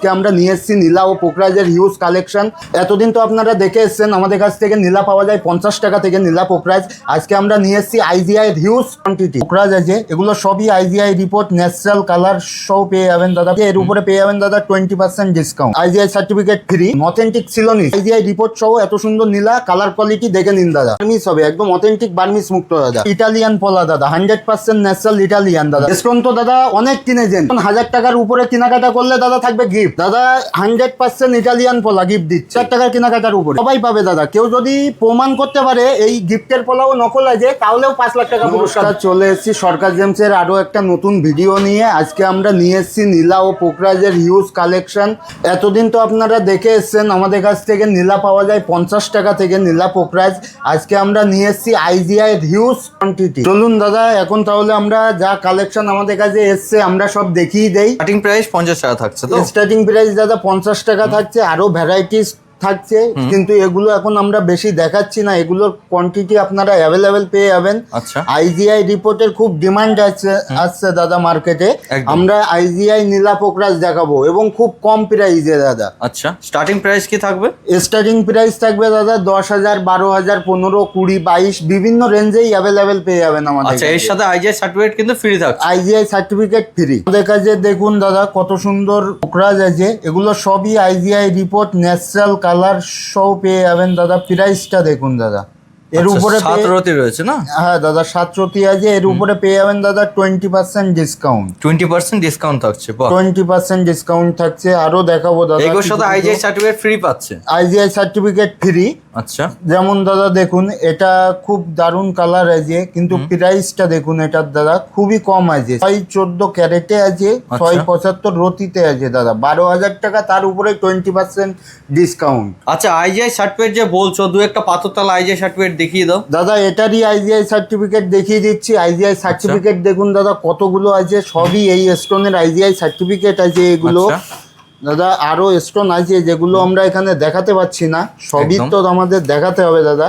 আজকে আমরা নিয়ে এসেছি নীলা ও পোকরাজের হিউজ কালেকশন এতদিন তো আপনারা দেখে এসেছেন, আমাদের কাছ থেকে নীলা পাওয়া যায় পঞ্চাশ টাকা থেকে নীলা পোকরাজ আজকে আমরা নিয়ে এসেছি আইজিআই হিউজ কোয়ান্টিটি পোকরাজ আছে এগুলো সবই আইজিআই রিপোর্ট ন্যাচারাল কালার সব পেয়ে যাবেন দাদা। এর উপরে পেয়ে যাবেন দাদা twenty percent discount IGI certificate free authentic ছিল নি। আইজিআই রিপোর্ট সহ এত সুন্দর নীলা কালার কোয়ালিটি দেখে নিন দাদা। বার্মিস হবে, একদম অথেন্টিক বার্মিস মুক্ত দাদা। ইটালিয়ান পলা দাদা হান্ড্রেড পার্সেন্ট ন্যাচারাল ইটালিয়ান দাদা। ডিসকাউন্ট তো দাদা অনেক কিনেছেন। হাজার টাকার উপরে কেনাকাটা করলে দাদা থাকবে গিফট দাদা হান্ড্রেড পার্সেন্ট ইটালিয়ান পলা গিফট দিচ্ছে। চার টাকার কেনাকাটার উপরে। সবাই পাবে দাদা। কেউ যদি প্রমাণ করতে পারে এই গিফটের পোলাও নকল আছে তাহলেও পাঁচ লাখ টাকা পুরস্কার। চলে এসেছি সরকার জেমসের একটা নতুন ভিডিও নিয়ে। আজকে আমরা নিয়ে এসেছি নীলা ও পোকরাজের হিউজ কালেকশন এতদিন তো আপনারা দেখে এসেছেন আমাদের কাছ থেকে নীলা পাওয়া যায় পঞ্চাশ টাকা থেকে নীলা পোকরাজ। আজকে আমরা নিয়ে এসেছি আইজিআই হিউজ কোয়ান্টিটি চলুন দাদা এখন তাহলে আমরা যা কালেকশন আমাদের কাছে এসছে আমরা সব দেখিয়ে দেই। স্টার্টিং প্রাইস পঞ্চাশ টাকা থাকছে তো? স্টার্টিং প্রাইস দাদা পঞ্চাশ টাকা থাকছে আরও ভ্যারাইটিস থাকছে কিন্তু এগুলো এখন আমরা বেশি দেখাচ্ছি না। এগুলোর কোয়ান্টিটি আপনারা অ্যাভেলেবেল পেয়ে যাবেন। আচ্ছা। আইজিআই রিপোর্টের খুব ডিমান্ড আছে আসছে দাদা মার্কেটে। আমরা আইজিআই নীলা পোকরাজ দেখাবো এবং খুব কম প্রাইসে দাদা। আচ্ছা স্টার্টিং প্রাইস কি থাকবে? স্টার্টিং প্রাইস থাকবে দাদা দশ হাজার বারো হাজার পনেরো কুড়ি বাইশ বিভিন্ন রেঞ্জেই অ্যাভেলেবেল পেয়ে যাবেন আমাদের আচ্ছা এর সাথে আইজিআই সার্টিফিকেট কিন্তু ফ্রি থাকছে। আইজিআই সার্টিফিকেট ফ্রি আমাদের কাছে দেখুন দাদা কত সুন্দর পোকরাজ আছে এগুলো সবই আইজিআই রিপোর্ট ন্যাচারাল কালার সহ পেয়ে যাবেন দাদা। প্রাইসটা দেখুন দাদা। এর আচ্ছা, উপরে সাত রতি রয়েছে না? হ্যাঁ দাদা সাতশোটি আছে এর উপরে পেয়ে যাবেন দাদা twenty percent discount twenty percent discount থাকছে টোয়েন্টি পার্সেন্ট ডিসকাউন্ট থাকছে আরও দেখাবো দাদা এগুলোর সাথে আইজিআই সার্টিফিকেট ফ্রি পাচ্ছে। আইজিআই সার্টিফিকেট ফ্রি আচ্ছা। যেমন দাদা দেখুন এটা খুব দারুণ কালার আছে কিন্তু প্রাইসটা দেখুন এটার দাদা খুবই কম আছে। ছয় চোদ্দ ক্যারেটে আছে ছয় আচ্ছা। পঁচাত্তর রতিতে আছে দাদা। বারো হাজার টাকা তার উপরে টোয়েন্টি পার্সেন্ট ডিসকাউন্ট আচ্ছা আইজিআই সার্টিফিকেট যে বলছো দু একটা পাথরতলা আইজিআই সার্টিফিকেট দেখিয়ে দাও। দাদা এটারই আইজিআই সার্টিফিকেট দেখিয়ে দিচ্ছি। আইজিআই আচ্ছা। সার্টিফিকেট দেখুন দাদা কতগুলো আছে? সবই এই স্টোনের আইজিআই সার্টিফিকেট আছে এগুলো। আচ্ছা। দাদা আরও স্টোন আছে যেগুলো আমরা এখানে দেখাতে পাচ্ছি না। সবই তো আমাদের দেখাতে হবে দাদা।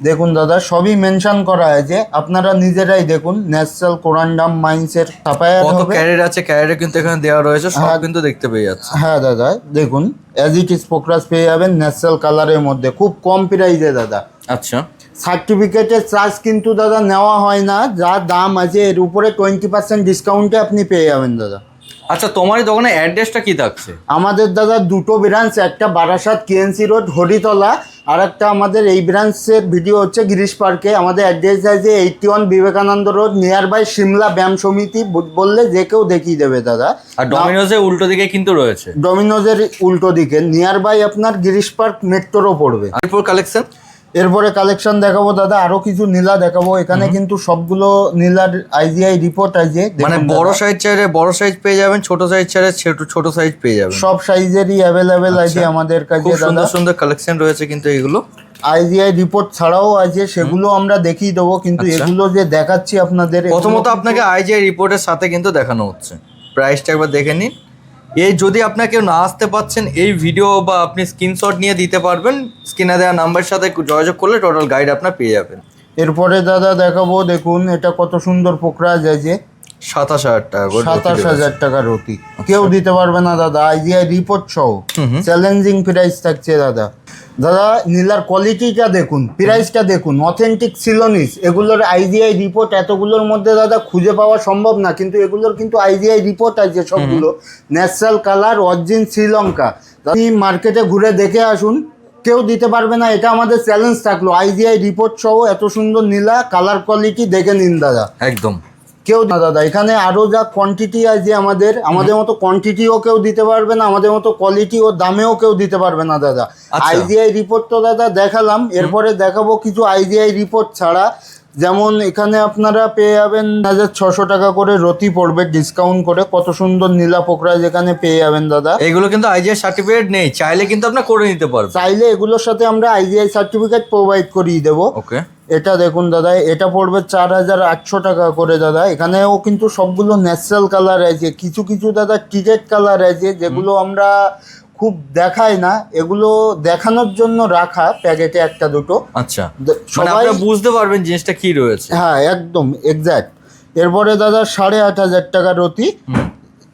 দেখুন দাদা সবই মেনশন করা আছে। আপনারা নিজেরাই দেখুন। ন্যাচারাল কোরান্ডাম মাইন্সের ছাপায় কত ক্যারেট আছে? ক্যারেটে কিন্তু এখানে দেওয়া রয়েছে। সব হ্যাঁ। কিন্তু দেখতে পেয়ে যাচ্ছে। হ্যাঁ দাদা দেখুন। অ্যাজ ইট ইজ পোকরাস পেয়ে যাবেন। ন্যাচারাল কালারের মধ্যে। খুব কম প্রাইসে দাদা। আচ্ছা। সার্টিফিকেটের চার্জ কিন্তু দাদা নেওয়া হয় না যা দাম আছে এর উপরে টোয়েন্টি পার্সেন্ট ডিসকাউন্টে আপনি পেয়ে যাবেন দাদা। আচ্ছা তোমার দোকানে অ্যাড্রেসটা কি থাকছে? আমাদের দাদা দুটো ব্রাঞ্চ একটা বারাসাত কেএনসি রোড হরিতলা আর একটা আমাদের এই ব্রাঞ্চের ভিডিও হচ্ছে গিরিশ পার্কে আমাদের অ্যাড্রেস আছে eighty one Vivekananda road near by Simla ব্যায়াম সমিতি বললে যে কেউ দেখিয়ে দেবে দাদা। আর ডমিনোজের উল্টো দিকে কিন্তু রয়েছে। ডমিনোজের উল্টো দিকে নিয়ার বাই আপনার গিরিশ পার্ক মেট্রোরও পড়বে। কালেকশন এরপরে কালেকশন দেখাবো দাদা। আরও কিছু নীলা দেখাবো। এখানে কিন্তু সবগুলো নীলার আইজিআই রিপোর্ট আছে মানে বড় সাইজ চাইলে বড় সাইজ পেয়ে যাবেন ছোট সাইজ চাইলে ছোট ছোট সাইজ পেয়ে যাবেন। সব সাইজেরই অ্যাভেলেবেল আছে। আমাদের কাছে সুন্দর সুন্দর কালেকশন রয়েছে কিন্তু এগুলো। আইজিআই রিপোর্ট ছাড়াও আছে সেগুলো আমরা দেখিয়ে দেবো কিন্তু আচ্ছা। এগুলো যে দেখাচ্ছি আপনাদের প্রথমত আপনাকে আইজিআই রিপোর্টের সাথে কিন্তু দেখানো হচ্ছে। প্রাইসটা একবার দেখে নিন। এই যদি আপনার কেউ না আসতে পাচ্ছেন এই ভিডিও বা আপনি স্ক্রিনশট নিয়ে দিতে পারবেন। স্ক্রিনে দেওয়া নাম্বারের সাথে যোগাযোগ করলে টোটাল গাইড আপনার পেয়ে যাবেন। এরপরে দাদা দেখাবো, দেখুন এটা কত সুন্দর পোকরাজ আছে সাতাশ হাজার টাকা করে সাতাশ হাজার। টাকা রতি। কেউ দিতে পারবে না দাদা। আইজিআই রিপোর্ট সহ। চ্যালেঞ্জিং প্রাইস থাকছে দাদা। দাদা নীলার কোয়ালিটিটা দেখুন প্রাইসটা দেখুন। অথেন্টিক সিলোনিস এগুলোর আইজিআই রিপোর্ট এতগুলোর মধ্যে দাদা খুঁজে পাওয়া সম্ভব না। কিন্তু এগুলোর কিন্তু আইজিআই রিপোর্ট আছে সবগুলো। ন্যাচারাল কালার অরিজিন শ্রীলঙ্কা আপনি মার্কেটে ঘুরে দেখে আসুন। কেউ দিতে পারবে না এটা আমাদের চ্যালেঞ্জ থাকল। আইজিআই রিপোর্ট সহ এত সুন্দর নীলা কালার কোয়ালিটি দেখে নিন দাদা। একদম। কেউ না দাদা। এখানে আরও যা কোয়ান্টিটি আছে আমাদের আমাদের মতো কোয়ান্টিটিও কেউ দিতে পারবে না আমাদের মতো কোয়ালিটি ও দামেও কেউ দিতে পারবে না দাদা। আচ্ছা। আইজিআই রিপোর্ট তো দাদা দেখালাম এরপরে দেখাবো কিছু আইজিআই রিপোর্ট ছাড়া। যেমন এখানে আপনারা পেয়ে যাবেন হাজার ছশো টাকা করে রতি পড়বে ডিসকাউন্ট করে। কত সুন্দর নীলা পোকরা যেখানে পেয়ে যাবেন দাদা। এগুলো কিন্তু আইজিআই সার্টিফিকেট নেই চাইলে কিন্তু আপনার করে নিতে পারবেন। চাইলে এগুলোর সাথে আমরা আইজিআই সার্টিফিকেট প্রোভাইড করিয়ে দেবো। ওকে এটা দেখুন দাদা এটা পড়বে চার হাজার আটশো টাকা করে দাদা। এখানেও কিন্তু সবগুলো ন্যাচারাল কালার আছে কিছু কিছু দাদা টিকেট কালার আছে যেগুলো আমরা খুব দেখাই না। এগুলো দেখানোর জন্য রাখা প্যাকেটে একটা দুটো। আচ্ছা। মানে সবাই বুঝতে পারবেন জিনিসটা কি রয়েছে। হ্যাঁ একদম এক্স্যাক্ট এরপরে দাদা সাড়ে আট হাজার টাকার রতি।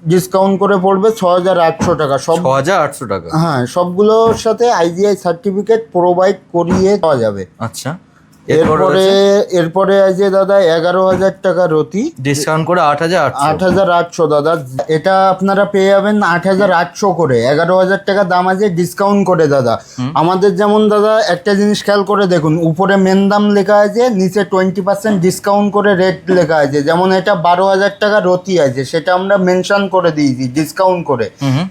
ডিসকাউন্ট করে পড়বে ছ হাজার আটশো টাকা। সব ছ হাজার আটশো টাকা। হ্যাঁ সবগুলোর সাথে আইজিআই সার্টিফিকেট প্রোভাইড করিয়ে পাওয়া যাবে। আচ্ছা। এরপরে এরপরে আছে দাদা এগারো হাজার টাকা রতি। ডিসকাউন্ট করে আট হাজার আট হাজার আটশো দাদা। এটা আপনারা পেয়ে যাবেন আট হাজার আটশো করে। এগারো হাজার টাকা দাম আছে ডিসকাউন্ট করে দাদা। আমাদের যেমন দাদা একটা জিনিস খেয়াল করে দেখুন উপরে মেন দাম লেখা আছে নিচে টোয়েন্টি পার্সেন্ট ডিসকাউন্ট করে রেট লেখা আছে। যেমন এটা বারো হাজার টাকা রতি আছে সেটা আমরা মেনশন করে দিয়েছি ডিসকাউন্ট করে।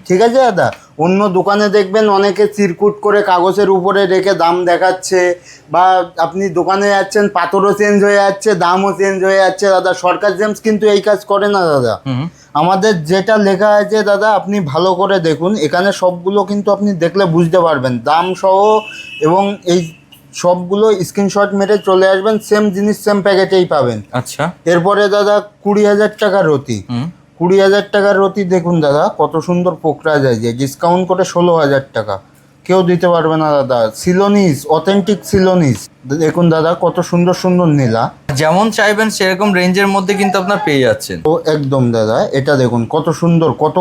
ঠিক আছে দাদা? অন্য দোকানে দেখবেন অনেকে চিরকুট করে কাগজের উপরে রেখে দাম দেখাচ্ছে বা আপনি দোকানে যাচ্ছেন পাথরও চেঞ্জ হয়ে যাচ্ছে দামও চেঞ্জ হয়ে যাচ্ছে। দাদা সরকার জেমস কিন্তু এই কাজ করে না দাদা। আমাদের যেটা লেখা আছে দাদা আপনি ভালো করে দেখুন। এখানে সবগুলো কিন্তু আপনি দেখলে বুঝতে পারবেন। দাম সহ এবং এই সবগুলো স্ক্রিনশট মেরে চলে আসবেন। সেম জিনিস সেম প্যাকেটেই পাবেন। আচ্ছা। এরপরে দাদা কুড়ি হাজার টাকা রতি। কুড়ি হাজার টাকার রতি দেখুন দাদা কত সুন্দর পোকরা যায় যে ডিসকাউন্ট করে ষোলো হাজার টাকা। কেউ দিতে পারবে না দাদা সিলোনিস অথেন্টিক সিলোনিস দেখুন দাদা কত সুন্দর সুন্দর নীলা। যেমন চাইবেন সেরকম রেঞ্জের মধ্যে কিন্তু আপনার পেয়ে যাচ্ছেন। ও একদম দাদা এটা দেখুন কত সুন্দর কত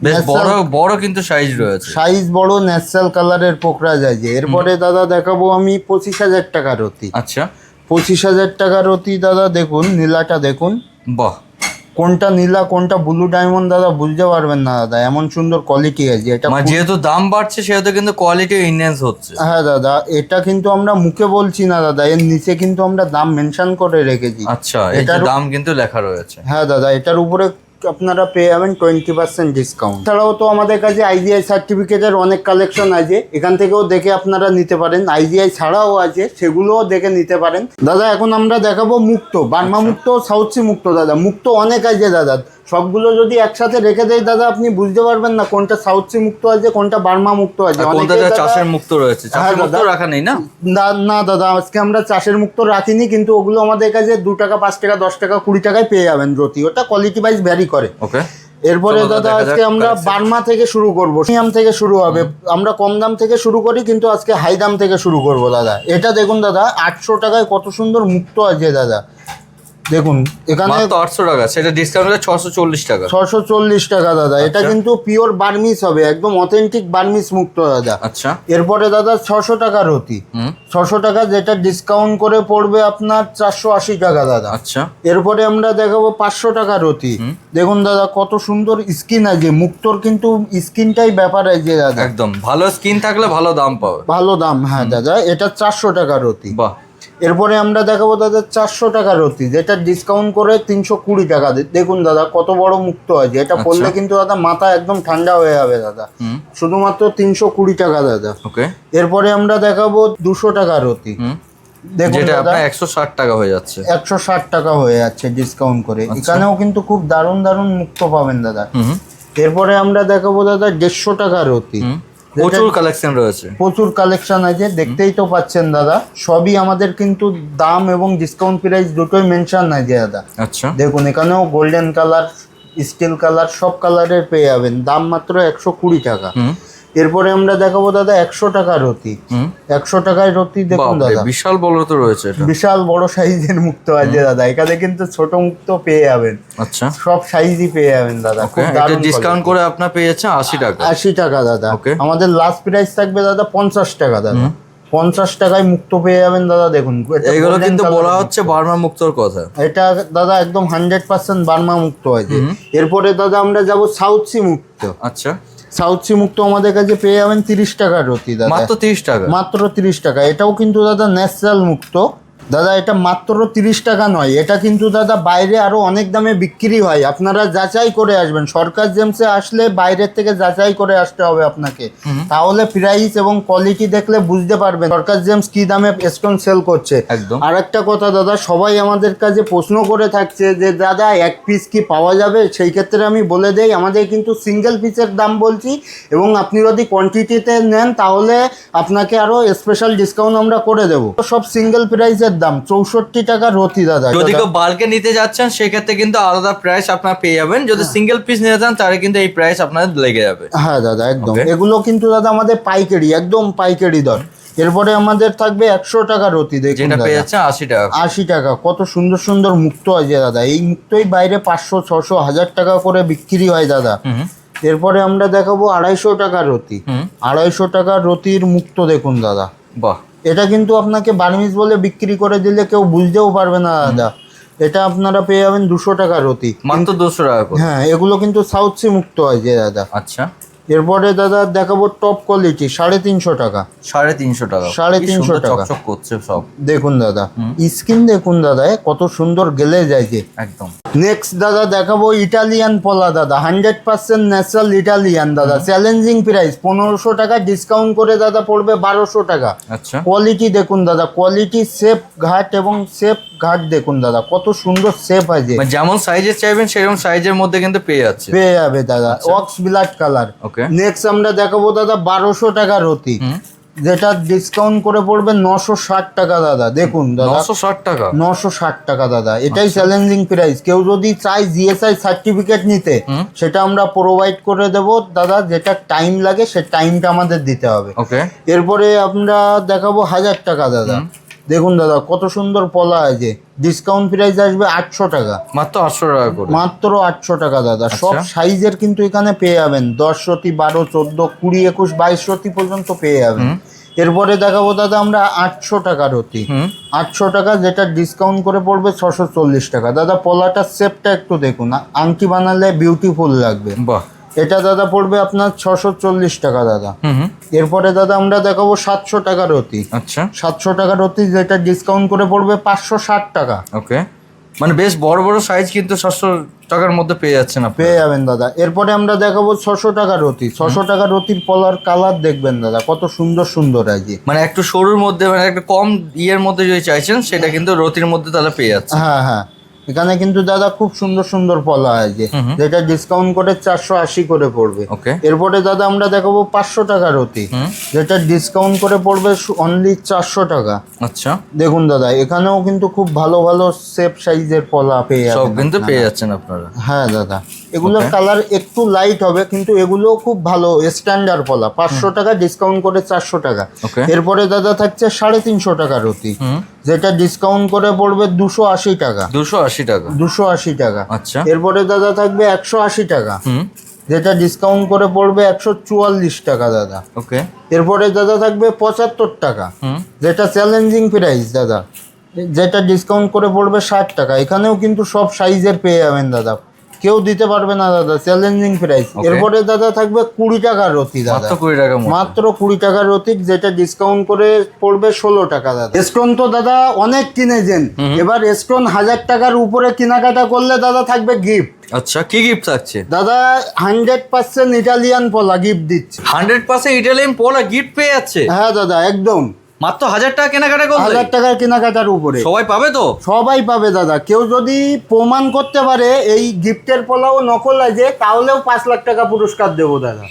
বেশ বড় বড় কিন্তু সাইজ রয়েছে। সাইজ বড় ন্যাচারাল কালারের পোকরা যায় যে। এরপরে দাদা দেখাবো আমি পঁচিশ হাজার টাকা রতি। আচ্ছা। পঁচিশ হাজার টাকা রতি দাদা দেখুন নীলাটা দেখুন। বাহ। কোনটা নীলা কোনটা ব্লু ডায়মন্ড দাদা বুঝতে পারবেন না দাদা এমন সুন্দর কোয়ালিটি আছে এটা মানে যেহেতু দাম বাড়ছে সেহেতু কিন্তু কোয়ালিটি ইনহ্যান্স হচ্ছে। হ্যাঁ দাদা এটা কিন্তু আমরা মুখে বলছি না দাদা এর নিচে কিন্তু আমরা দাম মেনশন করে রেখেছি। আচ্ছা এটার দাম কিন্তু লেখা রয়েছে। হ্যাঁ দাদা এটার উপরে আপনারা পেয়ে যাবেন টোয়েন্টি পার্সেন্ট ডিসকাউন্ট এছাড়াও তো আমাদের কাছে আইজিআই সার্টিফিকেটের অনেক কালেকশন আছে। এখান থেকেও দেখে আপনারা নিতে পারেন। আইজিআই ছাড়াও আছে সেগুলোও দেখে নিতে পারেন। দাদা এখন আমরা দেখাবো মুক্ত বার্মা মুক্ত সাউথ সি মুক্ত দাদা। মুক্ত অনেক আছে দাদা। সবগুলো যদি একসাথে রেখে দেয় দাদা আপনি বুঝতে পারবেন না কোনটা সাউথ সি মুক্ত আছে কোনটা বার্মা মুক্ত আছে। চাষের মুক্ত রয়েছে? চাষের হ্যাঁ, মুক্ত রাখা নেই না? না না দাদা আজকে আমরা চাষের মুক্ত রাখিনি কিন্তু ওগুলো আমাদের কাছে দু টাকা পাঁচ টাকা দশ টাকা কুড়ি টাকায় পেয়ে যাবেন রতি। ওটা কোয়ালিটি ওয়াইজ ভ্যারি করে। ওকে এরপরে দাদা আজকে আমরা বার্মা থেকে শুরু করব। প্রিমিয়াম থেকে শুরু হবে। আমরা কম দাম থেকে শুরু করি কিন্তু আজকে হাই দাম থেকে শুরু করব দাদা। এটা দেখুন দাদা আটশো টাকায় কত সুন্দর মুক্ত আছে দাদা। দেখুন এখানে আটশো টাকা সেটা ডিসকাউন্ট ছশো চল্লিশ টাকা। ছশো চল্লিশ টাকা দাদা। এটা আচ্ছা। কিন্তু পিওর বার্মিস হবে একদম অথেন্টিক বার্মিস মুক্ত দাদা। আচ্ছা। এরপরে দাদা ছশো টাকা রতি ছশো টাকা যেটা ডিসকাউন্ট করে পড়বে আপনার চারশো আশি টাকা দাদা। আচ্ছা। এরপরে আমরা দেখাবো পাঁচশো টাকা রতি। দেখুন দাদা কত সুন্দর স্কিন আছে। মুক্তোর কিন্তু স্কিনটাই ব্যাপার আছে দাদা। একদম। ভালো স্কিন থাকলে ভালো দাম পাবে। ভালো দাম হ্যাঁ দাদা। এটা চারশো টাকা রতি বাহ। এরপরে আমরা দেখাবো দাদা চারশো টাকা রতি যেটা ডিসকাউন্ট করে তিনশো কুড়ি টাকা দেখুন দাদা কত বড় মুক্ত আছে। এটা আচ্ছা। পড়লে কিন্তু দাদা মাথা একদম ঠান্ডা হয়ে যাবে দাদা। শুধুমাত্র তিনশো কুড়ি টাকা দাদা। ওকে। এরপরে আমরা দেখাবো দুশো টাকা রতি। দেখুন দাদা। একশো ষাট টাকা হয়ে যাচ্ছে। একশো ষাট টাকা হয়ে যাচ্ছে ডিসকাউন্ট করে। আচ্ছা। এখানেও কিন্তু খুব দারুণ দারুণ মুক্ত পাবেন দাদা। এরপরে আমরা দেখাবো দাদা দেড়শো টাকা রতি। প্রচুর কালেকশন রয়েছে। প্রচুর কালেকশন আছে দেখতেই তো পাচ্ছেন দাদা। সবই আমাদের কিন্তু দাম এবং ডিসকাউন্ট প্রাইস দুটোই মেনশন আছে দাদা। আচ্ছা। দেখুন এখানেও গোল্ডেন কালার স্টিল কালার সব কালারের পেয়ে যাবেন। দাম মাত্র একশো কুড়ি টাকা। এরপরে আমরা দেখাবো দাদা একশো টাকা রতি। একশো টাকায় রতি দেখুন দাদা। বিশাল বড় তো রয়েছে বিশাল বড় সাইজের মুক্ত আছে দাদা। এখানে কিন্তু ছোট মুক্ত পেয়ে যাবেন। আচ্ছা। সব সাইজই পেয়ে যাবেন দাদা। ডিসকাউন্ট করে আপনার পেয়ে যাচ্ছে আশি টাকা। আশি টাকা দাদা। আমাদের লাস্ট প্রাইস থাকবে দাদা পঞ্চাশ টাকা দাদা। পঞ্চাশ টাকায় মুক্ত পেয়ে যাবেন দাদা দেখুন। এগুলো কিন্তু বলা হচ্ছে বার্মা মুক্তর কথা। এটা দাদা একদম হান্ড্রেড পার্সেন্ট বার্মা মুক্ত আছে। এরপরে দাদা আমরা যাব সাউথ সি মুক্ত। আচ্ছা। সাউথ সি মুক্ত আমাদের কাছে পেয়ে যাবেন তিরিশ টাকার রতি দাদা। মাত্র তিরিশ টাকা। মাত্র তিরিশ টাকা। এটাও কিন্তু দাদা ন্যাচারাল মুক্ত। দাদা এটা মাত্র তিরিশ টাকা নয়। এটা কিন্তু দাদা বাইরে আরও অনেক দামে বিক্রি হয়। আপনারা যাচাই করে আসবেন। সরকার জেমসে আসলে বাইরের থেকে যাচাই করে আসতে হবে আপনাকে। তাহলে প্রাইস এবং কোয়ালিটি দেখলে বুঝতে পারবেন সরকার জেমস কি দামে স্টোন সেল করছে। একদম। আর একটা কথা দাদা সবাই আমাদের কাছে প্রশ্ন করে থাকছে যে দাদা এক পিস কি পাওয়া যাবে? সেই ক্ষেত্রে আমি বলে দেই আমাদের কিন্তু সিঙ্গেল পিসের দাম বলছি এবং আপনি যদি কোয়ান্টিটিতে নেন তাহলে আপনাকে আরও স্পেশাল ডিসকাউন্ট আমরা করে দেবো। সব সিঙ্গেল প্রাইসের দাম চৌষট্টি টাকা রতি দাদা। যদি কেউ বাল্কে নিতে যাচ্ছেন সেক্ষেত্রে কিন্তু আলাদা প্রাইস আপনার পেয়ে যাবেন। যদি সিঙ্গেল পিস নিতে চান তাহলে কিন্তু এই প্রাইস আপনাদের লেগে যাবে। হ্যাঁ দাদা একদম। এগুলো কিন্তু দাদা আমাদের পাইকারি একদম পাইকারি দর। এরপরে আমাদের থাকবে একশো টাকা রতি দেখুন আশি টাকা আশি টাকা কত সুন্দর সুন্দর মুক্ত আছে দাদা। এই মুক্তই বাইরে পাঁচশো ছশো হাজার টাকা করে বিক্রি হয় দাদা। এরপরে আমরা দেখাবো আড়াইশো টাকা রতি। আড়াইশো টাকা রতির মুক্ত দেখুন দাদা। বাহ। এটা কিন্তু আপনাকে বার্মিজ বলে বিক্রি করে দিলে কেউ বুঝতেও পারবে না দাদা। এটা আপনারা পেয়ে যাবেন দুশো টাকা রতি। মাত্র দুশো টাকা হ্যাঁ এগুলো কিন্তু সাউথ সি মুক্ত আছে দাদা। আচ্ছা। এরপরে দাদা দেখাবো টপ কোয়ালিটি সাড়ে তিনশো টাকা। সাড়ে তিনশো টাকা। সাড়ে তিনশো টাকা। করছে সব। দেখুন দাদা। স্কিন দেখুন দাদা এ কত সুন্দর গেলে যাইছে একদম। নেক্সট দাদা দেখাবো ইটালিয়ান পলা দাদা। হান্ড্রেড পার্সেন্ট ন্যাচারাল ইটালিয়ান দাদা। চ্যালেঞ্জিং প্রাইস পনেরোশো টাকা ডিসকাউন্ট করে দাদা পড়বে বারোশো টাকা। আচ্ছা। কোয়ালিটি দেখুন দাদা। কোয়ালিটি শেপ ঘাট এবং শেপ ঘাট দেখুন দাদা। কত সুন্দর শেপ আছে মানে যেমন সাইজের চাইবেন সেরকম সাইজের মধ্যে কিন্তু পেয়ে যাচ্ছে। পেয়ে যাবে দাদা। Ox blood colour okay next আমরা দেখাবো দাদা বারোশো টাকা রতি। যেটা ডিসকাউন্ট করে পড়বে নশো ষাট টাকা দাদা দেখুন দাদা। নশো ষাট টাকা? নশো ষাট টাকা দাদা। এটাই চ্যালেঞ্জিং প্রাইস কেউ যদি চাই জিএসআই সার্টিফিকেট নিতে সেটা আমরা প্রোভাইড করে দেব। দাদা যেটা টাইম লাগে সে টাইমটা আমাদের দিতে হবে। ওকে এরপরে আমরা দেখাবো হাজার টাকা দাদা। দেখুন দাদা কত সুন্দর পলা আছে ডিসকাউন্ট প্রাইস আসবে আটশো টাকা। মাত্র আটশো টাকা করে। মাত্র আটশো টাকা দাদা। সব আচ্ছা। সাইজের কিন্তু এখানে পেয়ে যাবেন। দশ সতি বারো চোদ্দ কুড়ি একুশ বাইশ সতি পর্যন্ত পেয়ে যাবেন। এরপরে দেখাবো দাদা আমরা আটশো টাকার হুম। আটশো টাকা যেটা ডিসকাউন্ট করে পড়বে ছশো চল্লিশ টাকা। দাদা পলাটার শেপটা একটু দেখুন। আংটি বানালে বিউটিফুল লাগবে। বাহ। এটা দাদা পড়বে আপনার ছশো চল্লিশ টাকা দাদা। এরপরে দাদা আমরা দেখাবো সাতশো টাকার রতি। আচ্ছা। সাতশো টাকার রতি যেটা ডিসকাউন্ট করে পড়বে পাঁচশো ষাট টাকা। ওকে। মানে বেশ বড় বড় সাইজ কিন্তু সাতশো টাকার মধ্যে পেয়ে যাচ্ছেন পেয়ে যাবেন দাদা। এরপরে আমরা দেখাবো ছশো টাকার রতি। ছশো টাকার রতির পলার কালার দেখবেন দাদা কত সুন্দর সুন্দর আছে মানে একটু সরুর মধ্যে মানে একটু কম ইয়ের মধ্যে যদি চাইছেন সেটা কিন্তু রতির মধ্যে তাহলে পেয়ে যাচ্ছে হ্যাঁ হ্যাঁ। এখানে কিন্তু দাদা খুব সুন্দর সুন্দর পলা আছে। যেটা ডিসকাউন্ট করে চারশো আশি করে পড়বে। ওকে এরপরে দাদা আমরা দেখাবো পাঁচশো টাকার অতি যেটা ডিসকাউন্ট করে পড়বে অনলি চারশো টাকা। আচ্ছা। দেখুন দাদা এখানেও কিন্তু খুব ভালো ভালো সেফ সাইজের পলা পেয়ে যাবেন কিন্তু পেয়ে যাচ্ছেন আপনারা। হ্যাঁ দাদা। এগুলোর কালার একটু লাইট হবে কিন্তু এগুলোও খুব ভালো স্ট্যান্ডার্ড পলা পাঁচশো টাকা ডিসকাউন্ট করে চারশো টাকা। এরপরে দাদা থাকছে সাড়ে তিনশো টাকা রতি হুম। যেটা ডিসকাউন্ট করে পড়বে দুশো আশি টাকা। দুশো আশি টাকা। দুশো আশি টাকা। আচ্ছা। এরপরে দাদা থাকবে একশো আশি টাকা। হুম। যেটা ডিসকাউন্ট করে পড়বে একশো চুয়াল্লিশ টাকা দাদা। ওকে এরপরে দাদা থাকবে পঁচাত্তর টাকা। হুম। যেটা চ্যালেঞ্জিং প্রাইস দাদা। যেটা ডিসকাউন্ট করে পড়বে ষাট টাকা। এখানেও কিন্তু সব সাইজের পেয়ে যাবেন দাদা। কেউ দিতে পারবে না দাদা। চ্যালেঞ্জিং প্রাইস এরপরে দাদা থাকবে কুড়ি টাকার রতি দাদা। মাত্র কুড়ি টাকা মাত্র কুড়ি টাকার রতিক যেটা ডিসকাউন্ট করে পড়বে ষোলো টাকা দাদা। স্টোন তো দাদা অনেক কিনেছেন এবার স্টোন হাজার টাকার উপরে কেনাকাটা করলে দাদা থাকবে গিফট আচ্ছা কি গিফট থাকছে? দাদা হান্ড্রেড পার্সেন্ট ইটালিয়ান পলা গিফট দিচ্ছে। হান্ড্রেড পার্সেন্ট ইটালিয়ান পোলা গিফট পেয়ে যাচ্ছে? হ্যাঁ দাদা একদম। মাত্র হাজার টাকা কেনাকাটা করলে? হাজার টাকার কেনাকাটার উপরে। সবাই পাবে তো? সবাই পাবে দাদা। কেউ যদি প্রমাণ করতে পারে এই গিফটের পোলাও নকল আছে তাহলেও পাঁচ লাখ টাকা পুরস্কার দেবো দাদা।